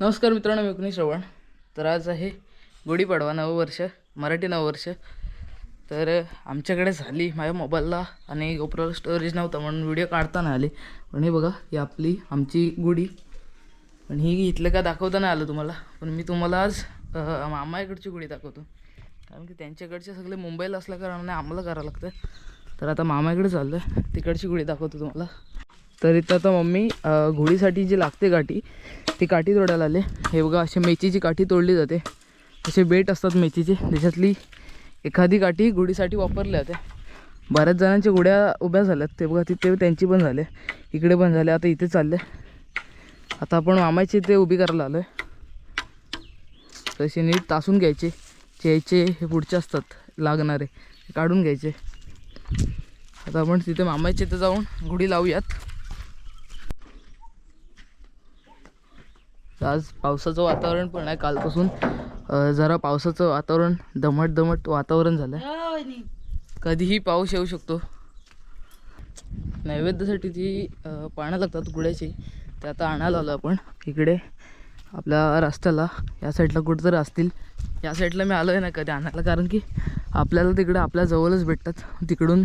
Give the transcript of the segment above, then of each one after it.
नमस्कार मित्रांनो मी कुणी श्रवण तर आज आहे गुढीपाडवा नववर्ष मराठी नववर्ष तर आमच्याकडे झाली माझ्या मोबाईलला आणि गोप्रोला स्टोरेज नव्हता म्हणून व्हिडिओ काढताना आले. पण हे बघा ही आपली आमची गुढी. पण ही इथलं का दाखवता नाही आलं तुम्हाला. पण मी तुम्हाला आज मामाकडची गुढी दाखवतो. कारण की त्यांच्याकडचे सगळे मुंबईला असल्या कारणाने आम्हाला करावं लागतं. तर आता मामाकडे चाललं आहे तिकडची गुढी दाखवतो तुम्हाला. तर इथं आता मम्मी गुढीसाठी जी लागते गाठी ती काठी तोडायला आले. हे बघा अशी मेथीची काठी तोडली जाते. असे बेट असतात मेथीचे त्याच्यातली एखादी काठी गुढीसाठी वापरली जाते बऱ्याच जणांच्या गुढ्या उभ्या झाल्यात. ते बघा तिथे त्यांची पण झाले. इकडे पण झाले. आता इथे चालले. आता आपण मामाची इथे उभी करायला आलो आहे तसे नीट तासून घ्यायचे. चेचे हे पुढचे असतात लागणारे. काढून घ्यायचे. आता आपण तिथे मामाच्या इथे जाऊन गुढी लावूयात. आज पावसाचं वातावरण पण आहे कालपासून. जरा पावसाचं वातावरण दमट दमट वातावरण झालं आहे कधीही पाऊस येऊ शकतो. नैवेद्यासाठी जी पानं लागतात गुड्याची ते आता आणायला आलो आपण. इकडे आपल्या रस्त्याला या साईडला कुठंतरी असतील. या साईडला मी आलो आहे ना कधी आणायला कारण की आपल्याला तिकडे आपल्या जवळच भेटतात. तिकडून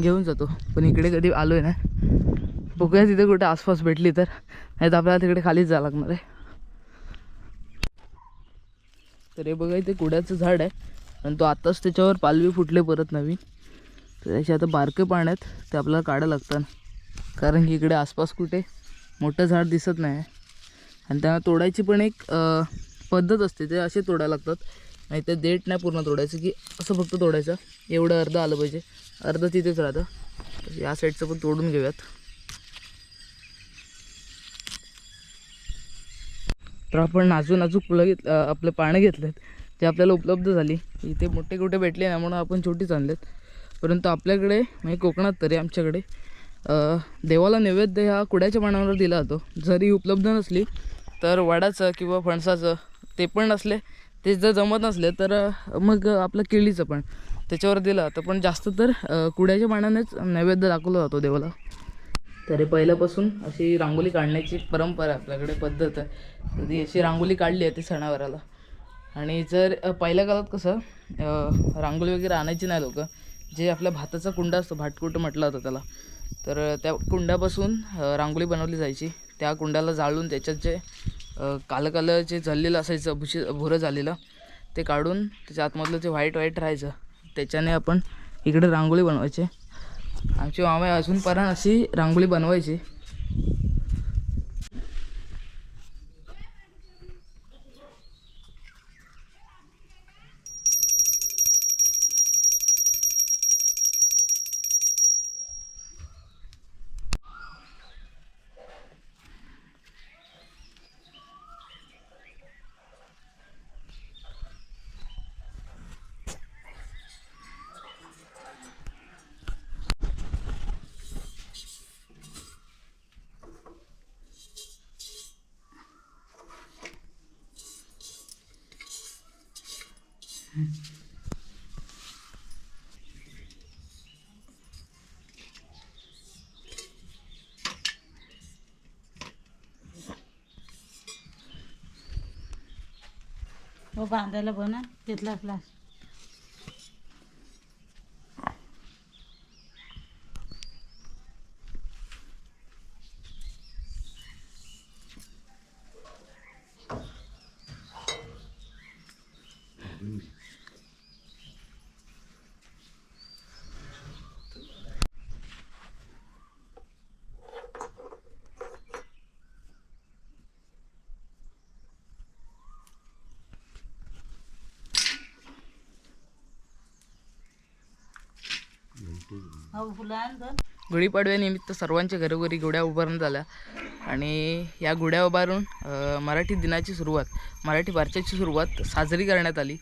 घेऊन जातो. पण इकडे कधी आलो आहे ना बघूया तिथे कुठे आसपास भेटली तर. नाही तर आपल्याला तिकडे खालीच जावं लागणार आहे. तर हे बघा इथे कुड्याचं झाड आहे. आणि तो आत्ताच त्याच्यावर पालवी फुटले परत नवीन. तर त्याचे आता बारके पाण्यात आहेत ते आपल्याला काढायला लागतात. कारण की इकडे आसपास कुठे मोठं झाड दिसत नाही. आणि त्यांना तोडायची पण एक पद्धत असते. ते असे तोडायला लागतात. नाही तर देठ नाही पूर्ण तोडायचं की असं फक्त तोडायचं. एवढं अर्धं आलं पाहिजे. अर्ध तिथेच राहतं. या साईडचं पण तोडून घेऊयात. तर आपण नाजूक नाजूक फुलं घेत आपलं आपले पानं घेतलेत ते आपल्याला उपलब्ध झाली. इथे मोठे कुठे भेटले नाही म्हणून आपण छोटीच आणलेत. परंतु आपल्याकडे म्हणजे कोकणात तरी आमच्याकडे देवाला नैवेद्य ह्या कुड्याच्या पानावर दिला जातो. जरी उपलब्ध नसली तर वडाचं किंवा फणसाचं ते पण नसले ते जर जमत नसले तर मग आपलं केळीचं पण त्याच्यावर दिलं जातं. पण जास्त तर कुड्याच्या पानानेच नैवेद्य दाखवला जातो देवाला. तरी पहिल्यापासून अशी रांगोळी काढण्याची परंपरा आपल्याकडे पद्धत आहे. तर ती अशी रांगोळी काढली आहे ती सणावाराला. आणि जर पहिल्या काळात कसं रांगोळी वगैरे आणायची नाही लोकं. जे आपल्या भाताचा कुंडा असतो भाटकुट म्हटलं होतं त्याला. तर त्या कुंडापासून रांगोळी बनवली जायची. त्या कुंडाला जाळून त्याच्यात जे कालकालं जे झालेलं असायचं भुशी भुरं झालेलं ते काढून त्याच्या आतमधलं जे व्हाईट व्हाईट राहायचं त्याच्याने आपण इकडे रांगोळी बनवायचे. आमची मामा पण अशी रांगोळी बनवायची. हो बांधायला बना तिथला फ्लास हो फुलं आण गं. गुढीपाडव्यानिमित्त सर्वांच्या घरोघरी गुड्या उभारण्यात आल्या आणि या गुड्या उभारून मराठी दिनाची सुरुवात मराठी वारशाची सुरुवात साजरी करण्यात आली.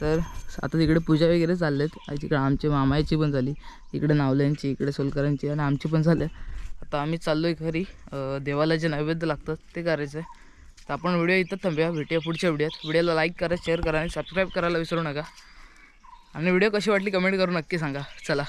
तर आता तिकडे पूजा वगैरे चालल्यात आणि तिकडे आमचे मामाची पण झाली. इकडे नावल्यांची इकडे सोलकरांची आणि आमची पण झाल्या. आता आम्ही चाललो आहे घरी देवाला जे नैवेद्य लागतात ते करायचं आहे तर आपण व्हिडिओ इथं थांबूया. भेटूया पुढच्या व्हिडिओत. व्हिडिओला लाईक करा शेअर करा आणि सबस्क्राईब करायला विसरू नका. आणि व्हिडिओ कशी वाटली कमेंट करून नक्की सांगा. चला.